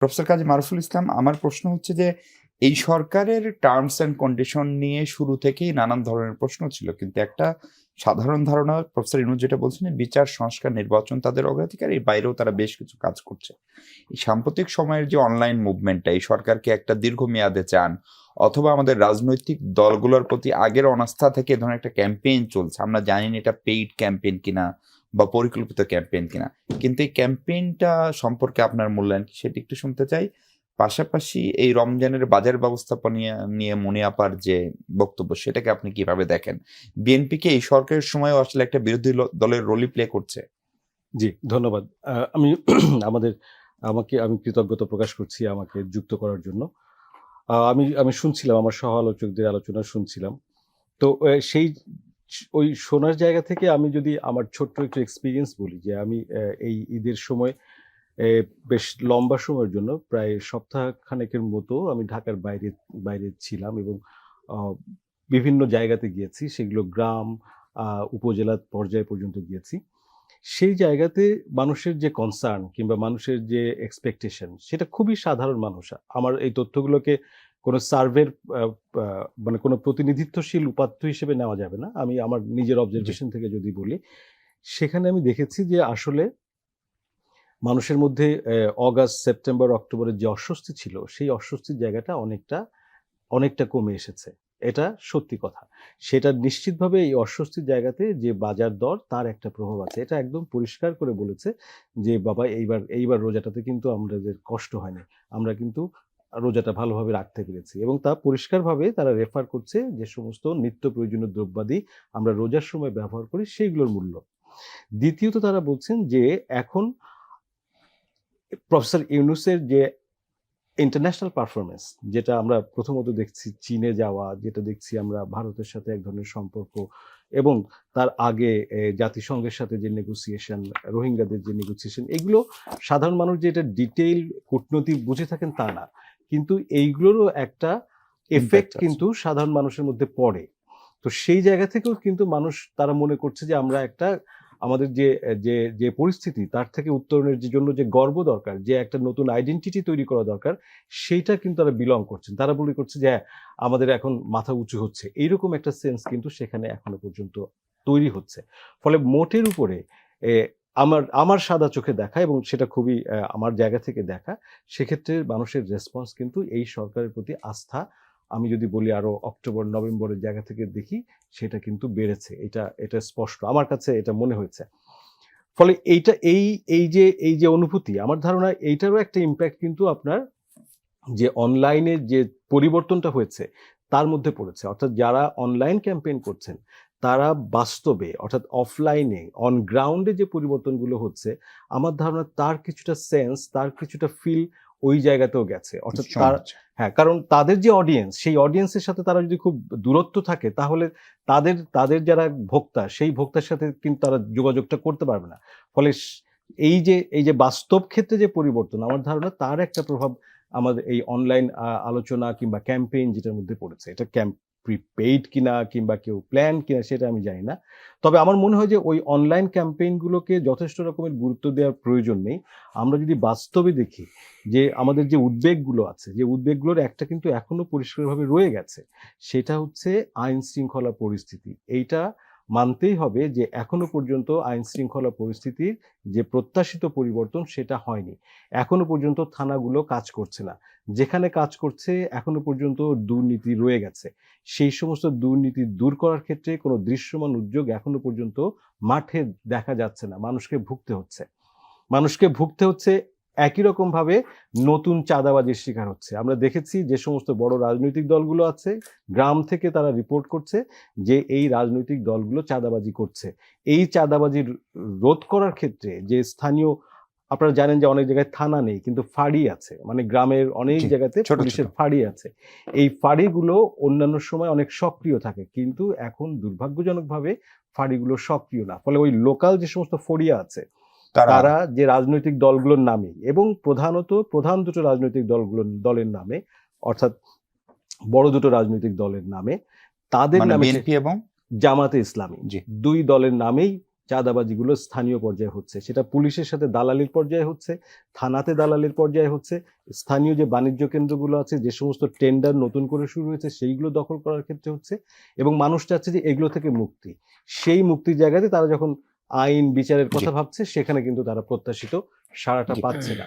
Professor কাজী মারুফুল ইসলাম, আমার প্রশ্ন হচ্ছে যে, এই সরকারের টার্মস অ্যান্ড কন্ডিশন নিয়ে শুরু থেকেই নানান ধরনের প্রশ্ন ছিল। কিন্তু একটা সাধারণ ধারণা প্রফেসর ইনুজ যেটা বলছেন বিচার, সংস্কার, নির্বাচন তাদের অগ্রাধিকার, এর বাইরেও তারা বেশ কিছু কাজ করছে। এই সাম্প্রতিক সময়ের যে অনলাইন মুভমেন্টটা এই সরকারকে একটা দীর্ঘমেয়াদে চান, অথবা আমাদের রাজনৈতিক দলগুলোর প্রতি আগের অনাস্থা থেকে ধরনের একটা ক্যাম্পেইন চলছে, আমরা জানি না এটা পেইড ক্যাম্পেইন কিনা বা পরিকল্পিত ক্যাম্পেইন কিনা। কিন্তু এই ক্যাম্পেইনটা সম্পর্কে আপনার মূল্যায়ন কি সেটি একটু শুনতে চাই। পাশাপাশি এই রমজানের বাজার ব্যবস্থাপনা নিয়ে মনে আপার যে বক্তব্য, সেটাকে আপনি কীভাবে দেখেন? বিএনপিকে এই সরকারের সময় আসলে একটা বিরোধী দলের রোলই প্লে করছে। জি, ধন্যবাদ। আমি আমাদের, আমাকে, আমি কৃতজ্ঞতা প্রকাশ করছি আমাকে যুক্ত করার জন্য। আমি আমি শুনছিলাম, আমার সহ আলোচকদের আলোচনা শুনছিলাম। তো সেই ওই শোনার জায়গা থেকে আমি যদি আমার ছোট্ট একটু এক্সপিরিয়েন্স বলি যে আমি এই ঈদের সময় বেশ লম্বা সময়ের জন্য প্রায় সপ্তাহ খানেকের মতো আমি ঢাকার বাইরে বাইরে ছিলাম এবং বিভিন্ন জায়গাতে গিয়েছি। সেগুলো গ্রাম উপজেলা পর্যায় পর্যন্ত গিয়েছি। সেই জায়গাতে মানুষের যে কনসার্ন কিংবা মানুষের যে এক্সপেকটেশন সেটা খুবই সাধারণ মানুষ। আমার এই তথ্যগুলোকে কোনো সার্ভের মানে কোনো প্রতিনিধিত্বশীল উপাত্ত হিসেবে নেওয়া যাবে না। আমি আমার নিজের অবজারভেশন থেকে যদি বলি সেখানে আমি দেখেছি যে আসলে মানুষের মধ্যে অগাস্ট সেপ্টেম্বর অক্টোবরের যে অস্বস্তি ছিল সেই অস্বস্তির জায়গাটা অনেকটা অনেকটা কমে এসেছে। এটা সত্যি কথা। সেটা নিশ্চিতভাবে এই অস্বস্তির জায়গাতে যে বাজার দর তার একটা প্রভাব আছে। এটা একদম পরিষ্কার করে বলেছে যে বাবা এইবার এইবার রোজাটাতে কিন্তু আমাদের কষ্ট হয়নি। আমরা কিন্তু রোজাটা ভালোভাবে রাখতে পেরেছি এবং তা পরিষ্কারভাবে তারা রেফার করছে যে সমস্ত নিত্য প্রয়োজনীয় দ্রব্যাদি আমরা রোজার সময় ব্যবহার করি সেইগুলোর মূল্য। দ্বিতীয়ত তারা বলছেন যে এখন প্রফেসর ইউনুসের যে ইন্টারন্যাশনাল পারফরমেন্স যেটা আমরা প্রথমত দেখছি চীনে যাওয়া, যেটা দেখছি আমরা ভারতের সাথে এক ধরনের সম্পর্ক এবং তার আগে জাতিসংঘের সাথে যে নেগোসিয়েশন রোহিঙ্গাদের যে নেগোসিয়েশন এগুলো সাধারণ মানুষ যে এটা ডিটেইল কূটনৈতিক বুঝে থাকেন তা না। কিন্তু এইগুলোরও একটা এফেক্ট কিন্তু সাধারণ মানুষের মধ্যে পড়ে। তো সেই জায়গা থেকেও কিন্তু মানুষ তারা মনে করছে যে আমরা একটা আমাদের যে যে যে পরিস্থিতি তার থেকে উত্তরণের যে জন্য যে গর্ব দরকার যে একটা নতুন আইডেন্টিটি তৈরি করা দরকার সেইটা কিন্তু তারা বিলং করছেন। তারা মনে করছে যে হ্যাঁ, আমাদের এখন মাথা উঁচু হচ্ছে। এইরকম একটা সেন্স কিন্তু সেখানে এখনও পর্যন্ত তৈরি হচ্ছে। ফলে মোটের উপরে আমার আমার সাদা চোখে দেখা এবং সেটা খুবই আমার জায়গা থেকে দেখা, সেক্ষেত্রে মানুষের রেসপন্স কিন্তু এই সরকারের প্রতি আস্থা, আমি যদি বলি আরও অক্টোবর, নভেম্বরের জায়গা থেকে দেখি, সেটা কিন্তু বেড়েছে। এটা এটা স্পষ্ট। আমার কাছে এটা মনে হয়েছে। ফলে এইটা, এই এই যে এই যে অনুভূতি, আমার ধারণা এইটারও একটা ইম্প্যাক্ট কিন্তু আপনার যে অনলাইনে যে পরিবর্তনটা হয়েছে, তার মধ্যে পড়েছে। অর্থাৎ যারা অনলাইন ক্যাম্পেইন করছেন তারা বাস্তবে অর্থাৎ অফলাইনে অন গ্রাউন্ডে যে পরিবর্তনগুলো হচ্ছে আমার ধারণা তার কিছুটা সেন্স তার কিছুটা ফিল ওই জায়গাতেও গেছে। অর্থাৎ তার হ্যাঁ কারণ তাদের যে অডিয়েন্স সেই অডিয়েন্সের সাথে তারা যদি খুব দূরত্ব থাকে তাহলে তাদের তাদের যারা ভোক্তা সেই ভোক্তার সাথে কিন্তু তারা যোগাযোগটা করতে পারবে না। ফলে এই যে এই যে বাস্তব ক্ষেত্রে যে পরিবর্তন আমার ধারণা তার একটা প্রভাব আমাদের এই অনলাইন আলোচনা কিংবা ক্যাম্পেইন যেটার মধ্যে পড়েছে এটা ক্যাম্প প্রিপেইড কিনা কিংবা কেউ প্ল্যান কিনা সেটা আমি জানি না। তবে আমার মনে হয় যে ওই অনলাইন ক্যাম্পেইনগুলোকে যথেষ্ট রকমের গুরুত্ব দেওয়ার প্রয়োজন নেই। আমরা যদি বাস্তবে দেখি যে আমাদের যে উদ্বেগগুলো আছে, যে উদ্বেগগুলোর একটা কিন্তু এখনও পরিষ্কারভাবে রয়ে গেছে, সেটা হচ্ছে আইন শৃঙ্খলা পরিস্থিতি। এইটা মানতেই হবে যে এখনও পর্যন্ত আইন শৃঙ্খলা পরিস্থিতির যে প্রত্যাশিত পরিবর্তন সেটা হয়নি। এখনও পর্যন্ত থানাগুলো কাজ করছে না। যেখানে কাজ করছে এখনও পর্যন্ত দুর্নীতি রয়ে গেছে। সেই সমস্ত দুর্নীতি দূর করার ক্ষেত্রে কোনো দৃশ্যমান উদ্যোগ এখনও পর্যন্ত মাঠে দেখা যাচ্ছে না। মানুষকে ভুগতে হচ্ছে। মানুষকে ভুগতে হচ্ছে একই রকম ভাবে নতুন চাঁদাবাজির শিকার হচ্ছে। আমরা দেখেছি যে সমস্ত বড় রাজনৈতিক দলগুলো আছে গ্রাম থেকে তারা রিপোর্ট করছে যে এই রাজনৈতিক দলগুলো চাঁদাবাজি করছে। এই চাঁদাবাজি রোধ করার ক্ষেত্রে যে স্থানীয় আপনারা জানেন যে অনেক জায়গায় থানা নেই কিন্তু ফাঁড়ি আছে। মানে গ্রামের অনেক জায়গাতে পুলিশের। ফাঁড়ি আছে। এই ফাঁড়িগুলো অন্যান্য সময় অনেক সক্রিয় থাকে কিন্তু এখন দুর্ভাগ্যজনকভাবে ফাঁড়িগুলো সক্রিয় না। ফলে ওই লোকাল যে সমস্ত ফড়িয়া আছে তারা যে রাজনৈতিক দলগুলোর নামে এবং প্রধানত প্রধান দুটো রাজনৈতিক দলগুলোর দলের নামে অর্থাৎ বড় দুটো রাজনৈতিক দলের নামে তাদের মানে নামে এবং জামাতে ইসলামী। দুই দলের নামেই চাঁদাবাজিগুলো স্থানীয় পর্যায়ে হচ্ছে। সেটা পুলিশের সাথে দালালির পর্যায়ে হচ্ছে থানাতে দালালির পর্যায়ে হচ্ছে স্থানীয় যে বাণিজ্য কেন্দ্রগুলো আছে যে সমস্ত টেন্ডার নতুন করে শুরু হয়েছে সেইগুলো দখল করার ক্ষেত্রে হচ্ছে এবং মানুষ চাচ্ছে যে এগুলো থেকে মুক্তি। সেই মুক্তির জায়গাতে তারা যখন আইন বিচারের কথা ভাবছে সেখানে কিন্তু তারা প্রত্যাশিত সারাটা পাচ্ছে না।